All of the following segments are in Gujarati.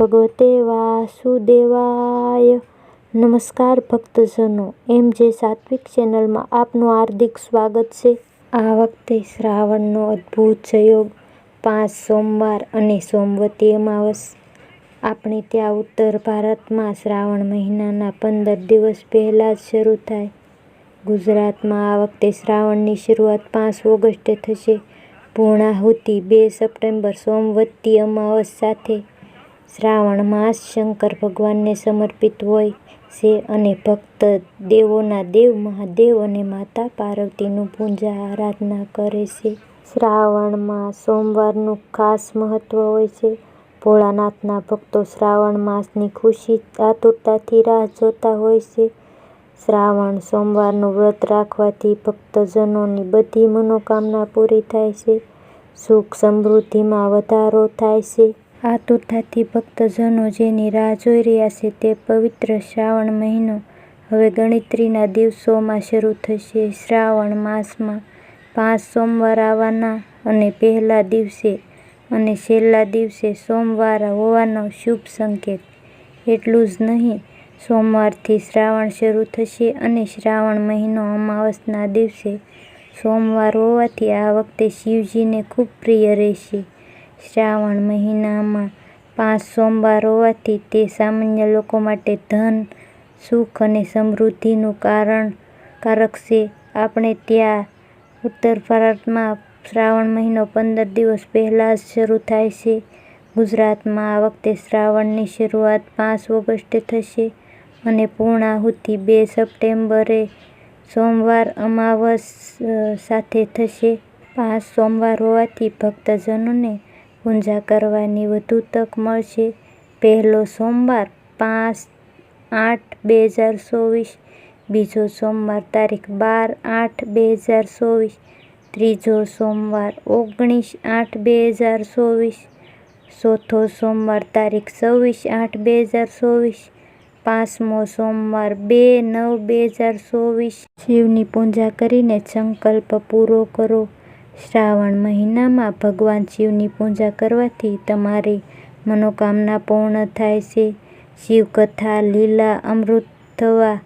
ભગવતે વાસુદેવાય. નમસ્કાર ભક્તજનો, એમ જે સાત્વિક ચેનલમાં આપનું હાર્દિક સ્વાગત છે. આ વખતે શ્રાવણનો અદ્ભુત સહયોગ પાંચ સોમવાર અને સોમવતી અમાવસ. આપણે ત્યાં ઉત્તર ભારતમાં શ્રાવણ મહિનાના પંદર દિવસ પહેલાં જ શરૂ થાય. ગુજરાતમાં આ વખતે શ્રાવણની શરૂઆત પાંચ ઓગસ્ટે થશે. પૂર્ણાહુતિ બે સપ્ટેમ્બર સોમવતી અમાવસ સાથે. શ્રાવણ માસ શંકર ભગવાનને સમર્પિત હોય છે અને ભક્ત દેવોના દેવ, મહાદેવ અને માતા પાર્વતીનું પૂજા, આરાધના કરે છે. શ્રાવણમાં સોમવારનું ખાસ મહત્વ હોય છે. ભોળાનાથના ભક્તો શ્રાવણ માસની ખુશી, આતુરતાથી રાહ જોતા હોય છે. શ્રાવણ સોમવારનું વ્રત રાખવાથી ભક્તજનોની બધી મનોકામના પૂરી થાય છે. સુખ સમૃદ્ધિમાં વધારો થાય છે. આતુરતાથી ભક્તજનો જેની રાહ જોઈ રહ્યા છે તે પવિત્ર શ્રાવણ મહિનો હવે ગણતરીના દિવસોમાં શરૂ થશે. શ્રાવણ માસમાં પાંચ સોમવાર આવવાના અને પહેલા દિવસે અને છેલ્લા દિવસે સોમવાર હોવાનો શુભ સંકેત. એટલું જ નહીં, સોમવારથી શ્રાવણ શરૂ થશે અને શ્રાવણ મહિનો અમાવસના દિવસે સોમવાર હોવાથી આ વખતે શિવજીને ખૂબ પ્રિય રહેશે. શ્રાવણ મહિનામાં પાંચ સોમવાર હોવાથી તે સામાન્ય લોકો માટે ધન, સુખ અને સમૃદ્ધિનું કારણ કારક છે. આપણે ત્યાં ઉત્તર ભારતમાં શ્રાવણ મહિનો પંદર દિવસ પહેલાં જ શરૂ થાય છે. ગુજરાતમાં આ વખતે શ્રાવણની શરૂઆત પાંચ ઓગસ્ટે થશે અને પૂર્ણાહુતિ બે સપ્ટેમ્બરે સોમવાર અમાવસ સાથે થશે. પાંચ સોમવાર હોવાથી ભક્તજનોને પૂજા કરવાની વધુ તક મળશે. પહેલો સોમવાર પાંચ આઠ બે હજાર ચોવીસ, બીજો સોમવાર તારીખ બાર આઠ બે હજાર ચોવીસ, ત્રીજો સોમવાર ઓગણીસ આઠ બે હજાર ચોવીસ, ચોથો સોમવાર તારીખ છવ્વીસ આઠ બે હજાર ચોવીસ, પાંચમો સોમવાર બે નવ બે હજાર ચોવીસ. શિવની પૂજા કરીને સંકલ્પ પૂરો કરો. શ્રાવણ મહિનામાં ભગવાન શિવની પૂજા કરવાથી તમારી મનોકામના પૂર્ણ થાય છે. શિવકથા, લીલા અમૃતથવા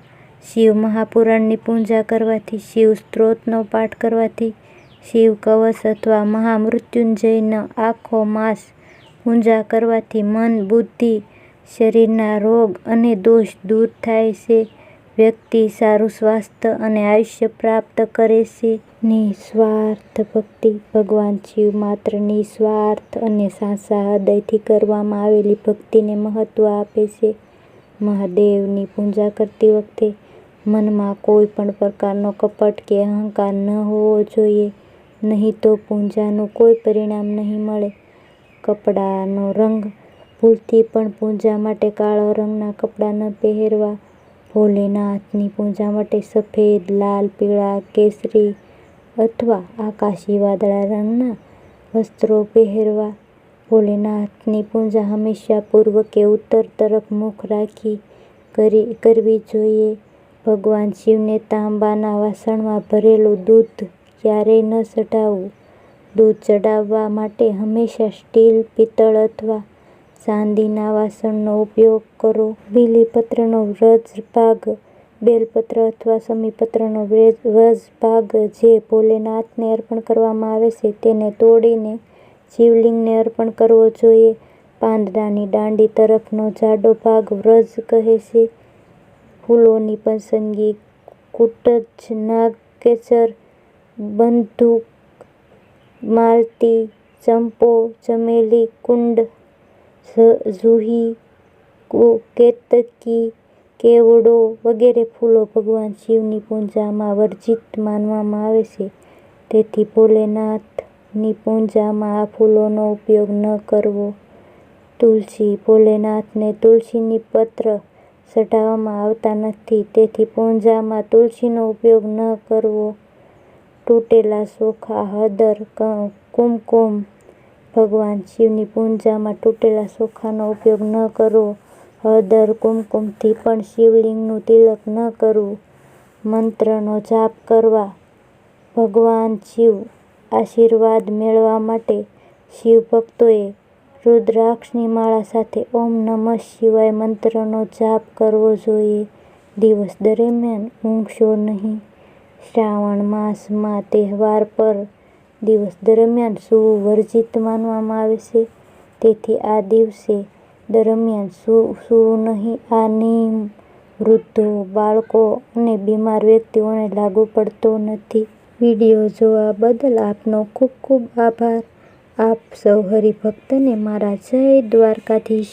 શિવ મહાપુરાણની પૂજા કરવાથી, શિવ સ્ત્રોતનો પાઠ કરવાથી, શિવ કવચ અથવા મહામૃત્યુંજયનો આખો માસ પૂજા કરવાથી મન, બુદ્ધિ, શરીરના રોગ અને દોષ દૂર થાય છે. વ્યક્તિ સારું સ્વાસ્થ્ય અને આયુષ્ય પ્રાપ્ત કરે છે. નિસ્વાર્થ ભક્તિ. ભગવાન શિવ માત્ર નિસ્વાર્થ અને સાચા હૃદયથી કરવામાં આવેલી ભક્તિને મહત્વ આપે છે. મહાદેવની પૂજા કરતી વખતે મનમાં કોઈ પણ પ્રકારનો કપટ કે અહંકાર ન હોવો જોઈએ, નહીં તો પૂજાનું કોઈ પરિણામ નહીં મળે. કપડાનો રંગ ભૂલથી પણ પૂજા માટે કાળો રંગના કપડાં ન પહેરવા. ભોલેનાથની પૂજા માટે સફેદ, લાલ, પીળા, કેસરી અથવા આકાશી વાદળા રંગના વસ્ત્રો પહેરવા. ભોલેનાથની પૂજા હંમેશા પૂર્વ કે ઉત્તર તરફ મુખ રાખી કરવી જોઈએ. ભગવાન શિવને તાંબાના વાસણમાં ભરેલું દૂધ ક્યારેય ન ચઢાવવું. દૂધ ચઢાવવા માટે હંમેશા સ્ટીલ, પિત્તળ અથવા ચાંદીના વાસણનો ઉપયોગ કરો. બીલીપત્રનો વ્રજ ભાગ બેલપત્ર અથવા શમીપત્રનો વ્રજ ભાગ જે ભોલેનાથને અર્પણ કરવામાં આવે છે તેને તોડીને શિવલિંગને અર્પણ કરવો જોઈએ. પાંદડાની દાંડી તરફનો જાડો ભાગ વ્રજ કહે છે. ફૂલોની પસંદગી કુટજ નાગકેસર બંધુક, માલતી ચંપો ચમેલી કુંડ જુહી કેતકી, કેવડો વગેરે ફૂલો ભગવાન શિવની પૂજામાં વર્જિત માનવામાં આવે છે. તેથી ભોલેનાથની પૂજામાં આ ફૂલોનો ઉપયોગ ન કરવો. તુલસી, ભોલેનાથને તુલસીની પત્ર ચઢાવવામાં આવતા નથી, તેથી પૂજામાં તુલસીનો ઉપયોગ ન કરવો. તૂટેલા સોખા, હળદર કુમકુમ ભગવાન શિવની પૂજામાં તૂટેલા ચોખાનો ઉપયોગ ન કરવો હળદર, કુમકુમથી પણ શિવલિંગનું તિલક ન કરવું મંત્રનો જાપ કરવા. ભગવાન શિવ આશીર્વાદ મેળવવા માટે શિવ ભક્તોએ રુદ્રાક્ષની માળા સાથે ઓમ નમઃ શિવાય મંત્રનો જાપ કરવો જોઈએ. દિવસ દરમિયાન ઊંઘશો નહીં. શ્રાવણ માસમાં તહેવાર પર દિવસ દરમિયાન સૂવું વર્જિત માનવામાં આવે છે. તેથી આ દિવસે દરમિયાન સૂવું નહીં, આ નિયમ વૃદ્ધો, બાળકો અને બીમાર વ્યક્તિઓને લાગુ પડતો નથી. વીડિયો જોવા બદલ આપનો ખૂબ ખૂબ આભાર. આપ સૌ હરિભક્તને મારા જય દ્વારકાધીશ.